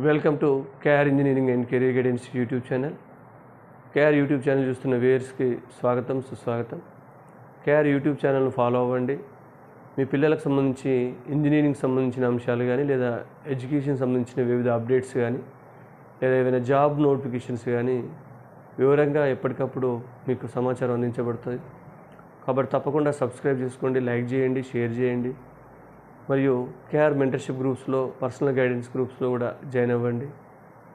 Welcome to KR engineering and career guidance YouTube channel. KR YouTube channel చూస్తున్న వేయర్స్కి స్వాగతం సుస్వాగతం. కేఆర్ యూట్యూబ్ ఛానల్ను ఫాలో అవ్వండి. మీ పిల్లలకు సంబంధించి ఇంజనీరింగ్ సంబంధించిన అంశాలు కానీ లేదా ఎడ్యుకేషన్ సంబంధించిన వివిధ అప్డేట్స్ కానీ లేదా ఏదైనా జాబ్ నోటిఫికేషన్స్ కానీ వివరంగా ఎప్పటికప్పుడు మీకు సమాచారం అందించబడుతుంది. కాబట్టి తప్పకుండా సబ్స్క్రైబ్ చేసుకోండి లైక్ చేయండి షేర్ చేయండి. మరియు కేఆర్ మెంటర్షిప్ గ్రూప్స్లో పర్సనల్ గైడెన్స్ గ్రూప్స్లో కూడా జాయిన్ అవ్వండి.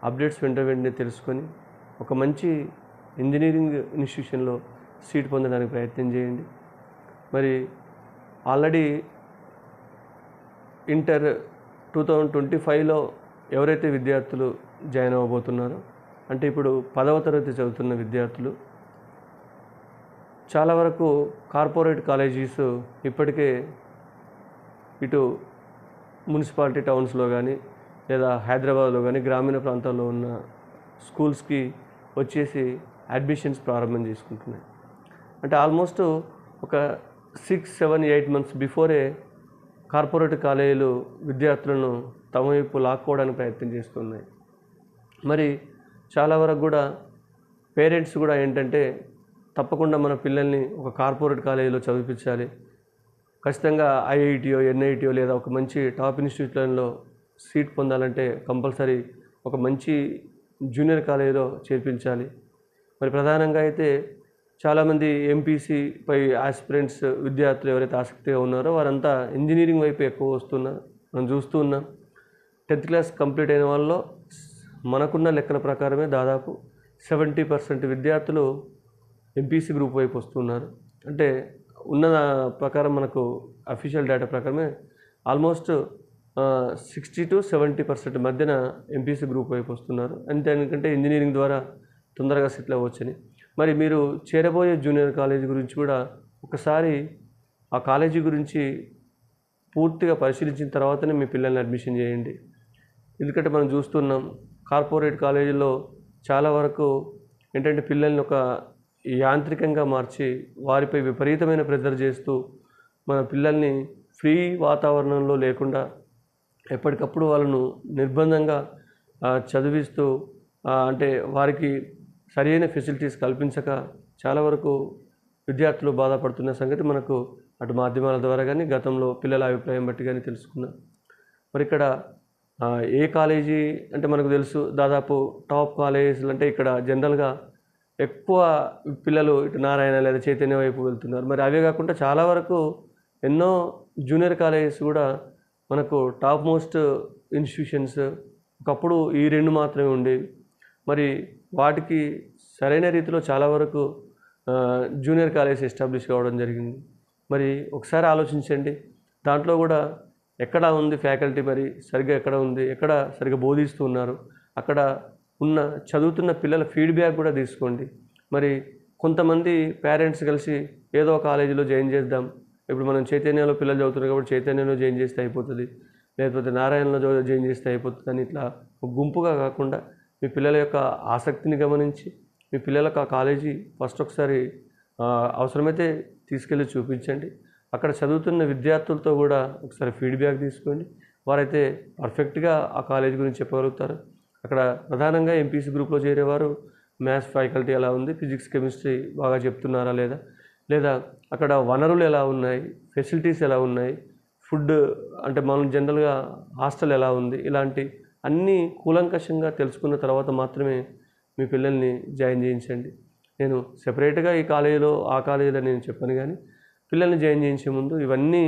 అప్డేట్స్ వెంట వెంటనే తెలుసుకొని ఒక మంచి ఇంజనీరింగ్ ఇన్స్టిట్యూషన్లో సీట్ పొందడానికి ప్రయత్నం చేయండి. మరి already inter two thousand twenty ఫైవ్లో ఎవరైతే విద్యార్థులు జాయిన్ అవ్వబోతున్నారో అంటే ఇప్పుడు పదవ తరగతి చదువుతున్న విద్యార్థులు చాలా వరకు కార్పొరేట్ కాలేజీస్ ఇప్పటికే ఇటు మున్సిపాలిటీ టౌన్స్లో కానీ లేదా హైదరాబాద్లో కానీ గ్రామీణ ప్రాంతాల్లో ఉన్న స్కూల్స్కి వచ్చేసి అడ్మిషన్స్ ప్రారంభం చేసుకుంటున్నాయి. అంటే ఆల్మోస్ట్ ఒక six seven eight months before corporate కాలేజీలు విద్యార్థులను తమ వైపు లాక్కోవడానికి ప్రయత్నం చేస్తున్నాయి. మరి చాలా వరకు కూడా పేరెంట్స్ కూడా ఏంటంటే తప్పకుండా మన పిల్లల్ని ఒక కార్పొరేట్ కాలేజీలో చదివించాలి ఖచ్చితంగా ఐఐటియో ఎన్ఐటియో లేదా ఒక మంచి టాప్ ఇన్స్టిట్యూట్లలో సీట్ పొందాలంటే కంపల్సరీ ఒక మంచి జూనియర్ కాలేజీలో చేర్పించాలి. మరి ప్రధానంగా అయితే చాలామంది ఎంపీసీ పై ఆస్పిరెంట్స్ విద్యార్థులు ఎవరైతే ఆసక్తిగా ఉన్నారో వారంతా ఇంజనీరింగ్ వైపు ఎక్కువ వస్తున్నారు మనం చూస్తూ ఉన్నాం. టెన్త్ క్లాస్ కంప్లీట్ అయిన వాళ్ళలో మనకున్న లెక్కల ప్రకారమే దాదాపు సెవెంటీ పర్సెంట్ విద్యార్థులు ఎంపీసీ గ్రూప్ వైపు వస్తున్నారు. అంటే ఉన్న ప్రకారం మనకు అఫీషియల్ డేటా ప్రకారమే almost sixty to seventy percent మధ్యన ఎంపీసీ గ్రూప్ వైపు వస్తున్నారు. అంతే ఎందుకంటే ఇంజనీరింగ్ ద్వారా తొందరగా సెటిల్ అవ్వచ్చని. మరి మీరు చేరబోయే జూనియర్ కాలేజీ గురించి కూడా ఒకసారి ఆ కాలేజీ గురించి పూర్తిగా పరిశీలించిన తర్వాతనే మీ పిల్లల్ని అడ్మిషన్ చేయండి. ఎందుకంటే మనం చూస్తున్నాం కార్పొరేట్ కాలేజీలో చాలా వరకు ఏంటంటే పిల్లల్ని ఒక యాంత్రికంగా మార్చి వారిపై విపరీతమైన ప్రెజర్ చేస్తూ మన పిల్లల్ని ఫ్రీ వాతావరణంలో లేకుండా ఎప్పటికప్పుడు వాళ్ళను నిర్బంధంగా చదివిస్తూ అంటే వారికి సరైన ఫెసిలిటీస్ కల్పించక చాలా వరకు విద్యార్థులు బాధపడుతున్న సంగతి మనకు అటు మాధ్యమాల ద్వారా కానీ గతంలో పిల్లల అభిప్రాయం బట్టి కానీ తెలుసుకున్నాం. మరి ఇక్కడ ఏ కాలేజీ అంటే మనకు తెలుసు దాదాపు టాప్ కాలేజీలు అంటే ఇక్కడ జనరల్గా ఎక్కువ పిల్లలు ఇటు నారాయణ లేదా చైతన్య వైపు వెళ్తున్నారు. మరి అవే కాకుండా చాలా వరకు ఎన్నో జూనియర్ కాలేజెస్ కూడా మనకు టాప్ మోస్ట్ ఇన్స్టిట్యూషన్స్ ఒకప్పుడు ఈ రెండు మాత్రమే ఉండేవి. మరి వాటికి సరైన రీతిలో చాలా వరకు జూనియర్ కాలేజ్ ఎస్టాబ్లిష్ కావడం జరిగింది. మరి ఒకసారి ఆలోచించండి దాంట్లో కూడా ఎక్కడ ఉంది ఫ్యాకల్టీ మరి? సరిగ్గా ఎక్కడ ఉంది? ఎక్కడ సరిగ్గా బోధిస్తూ ఉన్నారు? అక్కడ ఉన్న చదువుతున్న పిల్లల ఫీడ్బ్యాక్ కూడా తీసుకోండి. మరి కొంతమంది పేరెంట్స్ కలిసి ఏదో ఒక కాలేజీలో జాయిన్ చేద్దాం. ఇప్పుడు మనం చైతన్యలో పిల్లలు చదువుతున్నారు కాబట్టి చైతన్యంలో జాయిన్ చేస్తే అయిపోతుంది. లేకపోతే నారాయణలో జాయిన్ చేస్తే అయిపోతుంది అని ఇట్లా ఒక గుంపుగా కాకుండా మీ పిల్లల యొక్క ఆసక్తిని గమనించి మీ పిల్లలకు ఆ కాలేజీ ఫస్ట్ ఒకసారి అవసరమైతే తీసుకెళ్ళి చూపించండి. అక్కడ చదువుతున్న విద్యార్థులతో కూడా ఒకసారి ఫీడ్బ్యాక్ తీసుకోండి. వారైతే పర్ఫెక్ట్గా ఆ కాలేజీ గురించి చెప్పగలుగుతారు. అక్కడ ప్రధానంగా ఎంపీసీ గ్రూప్లో చేరేవారు మ్యాథ్స్ ఫ్యాకల్టీ ఎలా ఉంది ఫిజిక్స్ కెమిస్ట్రీ బాగా చెప్తున్నారా లేదా? లేదా అక్కడ వనరులు ఎలా ఉన్నాయి ఫెసిలిటీస్ ఎలా ఉన్నాయి ఫుడ్ అంటే మనం జనరల్గా హాస్టల్ ఎలా ఉంది ఇలాంటి అన్నీ కూలంకషంగా తెలుసుకున్న తర్వాత మాత్రమే మీ పిల్లల్ని జాయిన్ చేయించండి. నేను సెపరేట్గా ఈ కాలేజీలో ఆ కాలేజీలో నేను చెప్పాను కానీ పిల్లల్ని జాయిన్ చేయించే ముందు ఇవన్నీ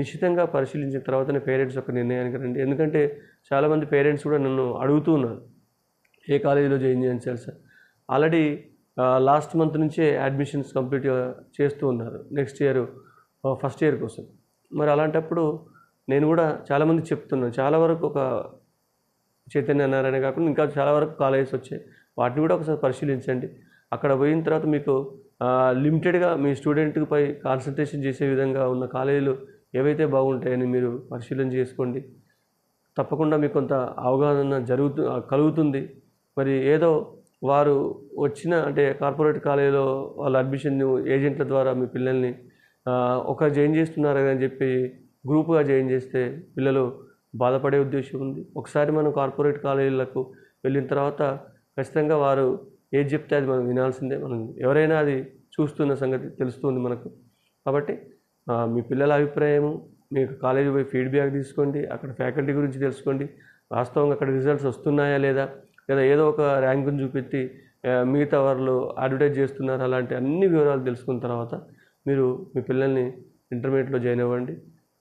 నిశ్చితంగా పరిశీలించిన తర్వాతనే పేరెంట్స్ ఒక నిర్ణయానికి రండి. ఎందుకంటే చాలామంది పేరెంట్స్ కూడా నన్ను అడుగుతూ ఉన్నారు ఏ కాలేజీలో జాయిన్ చేయించాలి సార్ ఆల్రెడీ లాస్ట్ మంత్ నుంచే అడ్మిషన్స్ కంప్లీట్ చేస్తూ ఉన్నారు నెక్స్ట్ ఇయర్ ఫస్ట్ ఇయర్ కోసం. మరి అలాంటప్పుడు నేను కూడా చాలామంది చెప్తున్నాను చాలా వరకు ఒక చైతన్య నారాయణ కాకుండా ఇంకా చాలా వరకు కాలేజెస్ వచ్చాయి వాటిని కూడా ఒకసారి పరిశీలించండి. అక్కడ పోయిన తర్వాత మీకు లిమిటెడ్గా మీ స్టూడెంట్పై కాన్సన్ట్రేషన్ చేసే విధంగా ఉన్న కాలేజీలు ఏవైతే బాగుంటాయని మీరు పరిశీలన చేసుకోండి. తప్పకుండా మీకు కొంత అవగాహన జరుగుతు కలుగుతుంది. మరి ఏదో వారు వచ్చిన అంటే కార్పొరేట్ కాలేజీలో వాళ్ళ అడ్మిషన్ ఏజెంట్ల ద్వారా మీ పిల్లల్ని ఒక జాయిన్ చేస్తున్నారు అని చెప్పి గ్రూప్గా జాయిన్ చేస్తే పిల్లలు బాధపడే ఉద్దేశం ఉంది. ఒకసారి మనం కార్పొరేట్ కాలేజీలకు వెళ్ళిన తర్వాత ఖచ్చితంగా వారు ఏది చెప్తే అది మనం వినాల్సిందే. మనం ఎవరైనా అది చూస్తున్న సంగతి తెలుస్తుంది మనకు. కాబట్టి మీ పిల్లల అభిప్రాయము మీకు కాలేజీ పోయి ఫీడ్బ్యాక్ తీసుకోండి అక్కడ ఫ్యాకల్టీ గురించి తెలుసుకోండి. వాస్తవంగా అక్కడ రిజల్ట్స్ వస్తున్నాయా లేదా? లేదా ఏదో ఒక ర్యాంకుని చూపెట్టి మిగతా వాళ్ళు అడ్వర్టైజ్ చేస్తున్నారు? అలాంటి అన్ని వివరాలు తెలుసుకున్న తర్వాత మీరు మీ పిల్లల్ని ఇంటర్మీడియట్లో జాయిన్ అవ్వండి.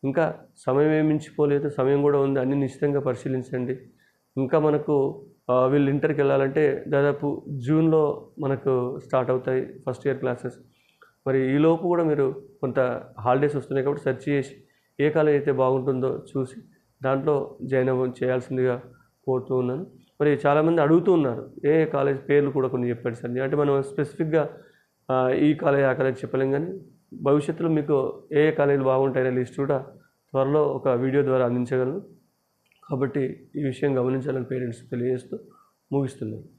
ఇంకా సమయం ఏమి మించిపోలేదు సమయం కూడా ఉంది అన్ని నిశ్చితంగా పరిశీలించండి. ఇంకా మనకు వీళ్ళు ఇంటర్కి వెళ్ళాలంటే దాదాపు జూన్లో మనకు స్టార్ట్ అవుతాయి ఫస్ట్ ఇయర్ క్లాసెస్. మరి ఈలోపు కూడా మీరు కొంత హాలిడేస్ వస్తున్నాయి కాబట్టి సెర్చ్ చేసి ఏ కాలేజ్ అయితే బాగుంటుందో చూసి దాంట్లో జాయిన్ అవ్వ చేయాల్సిందిగా కోరుతూ ఉన్నాను. మరి చాలామంది అడుగుతూ ఉన్నారు ఏ కాలేజ్ పేర్లు కూడా కొన్ని చెప్పాడు సార్. అంటే మనం స్పెసిఫిక్గా ఈ కాలేజ్ ఆ కాలేజ్ చెప్పలేం కానీ భవిష్యత్తులో మీకు ఏ ఏ కాలేజీలు బాగుంటాయనే లిస్ట్ కూడా త్వరలో ఒక వీడియో ద్వారా అందించగలను. కాబట్టి ఈ విషయం గమనించాలని పేరెంట్స్ తెలియజేస్తూ ముగిస్తున్నాను.